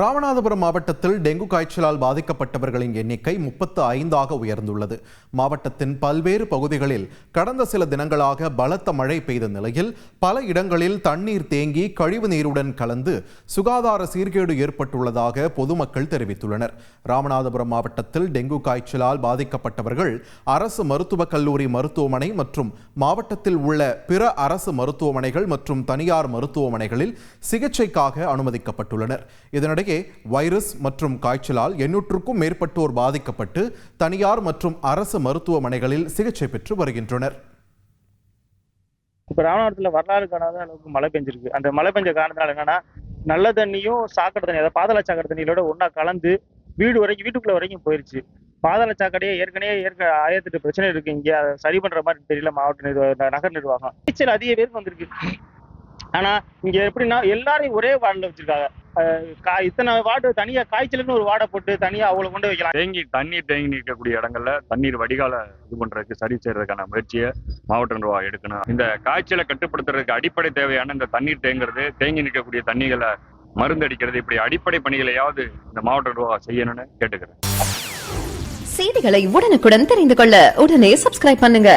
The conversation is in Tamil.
ராமநாதபுரம் மாவட்டத்தில் டெங்கு காய்ச்சலால் பாதிக்கப்பட்டவர்களின் எண்ணிக்கை முப்பத்து ஐந்தாக உயர்ந்துள்ளது. மாவட்டத்தின் பல்வேறு பகுதிகளில் கடந்த சில தினங்களாக பலத்த மழை பெய்த நிலையில் பல இடங்களில் தண்ணீர் தேங்கி கழிவு நீருடன் கலந்து சுகாதார சீர்கேடு ஏற்பட்டுள்ளதாக பொதுமக்கள் தெரிவித்துள்ளனர். ராமநாதபுரம் மாவட்டத்தில் டெங்கு காய்ச்சலால் பாதிக்கப்பட்டவர்கள் அரசு மருத்துவக் கல்லூரி மருத்துவமனை மற்றும் மாவட்டத்தில் உள்ள பிற அரசு மருத்துவமனைகள் மற்றும் தனியார் மருத்துவமனைகளில் சிகிச்சைக்காக அனுமதிக்கப்பட்டுள்ளனர். இதனிடையே வைரஸ் மற்றும் காய்ச்சலால் எண்ணூற்றுக்கும் மேற்பட்டோர் பாதிக்கப்பட்டு தனியார் மற்றும் அரசு மருத்துவமனைகளில் சிகிச்சை பெற்று வருகின்றனர். இப்போ ராமநாதத்தில் வரலாறு காணாத அளவுக்கு மழை பெஞ்சிருக்கு. அந்த மழை பெஞ்ச காரணத்தினால என்னன்னா நல்ல தண்ணியும் சாக்கடை தண்ணி அதாவது பாதாள சாக்கடை தண்ணியோட ஒன்றா கலந்து வீடு வரைக்கும் வீட்டுக்குள்ள வரைக்கும் போயிருச்சு. பாதாள சாக்கடையே ஏற்கனவே ஏற்க ஆயிரத்தெட்டு பிரச்சனை இருக்கு இங்கே. அதை சரி பண்ற மாதிரி தெரியல மாவட்ட நிர்வாகம் நகர் நிர்வாகம். நீச்சல் அதிக பேருக்கு வந்திருக்கு. ஆனா இங்க எப்படின்னா எல்லாரையும் ஒரே வார்டில் வச்சிருக்காங்க. இத்தனை வார்டு தனியா காய்ச்சலுன்னு ஒரு வார்டை போட்டு தனியா அவ்வளவு கொண்டு வைக்கலாம். தேங்கி தண்ணீர் தேங்கி நிற்கக்கூடிய இடங்கள்ல தண்ணீர் வடிகால இது பண்றதுக்கு சரி செய்யறதுக்கான முயற்சியை மாவட்ட நிர்வாகம் எடுக்கணும். இந்த காய்ச்சலை கட்டுப்படுத்துறதுக்கு அடிப்படை தேவையான இந்த தண்ணீர் தேங்குறது தேங்கி நிற்கக்கூடிய தண்ணிகளை மருந்தடிக்கிறது இப்படி அடிப்படை பணிகளையாவது இந்த மாவட்ட நிர்வாகம் செய்யணும்னு கேட்டுக்கிறேன். செய்திகளை உடனுக்குடன் தெரிந்து கொள்ள உடனே சப்ஸ்கிரைப் பண்ணுங்க.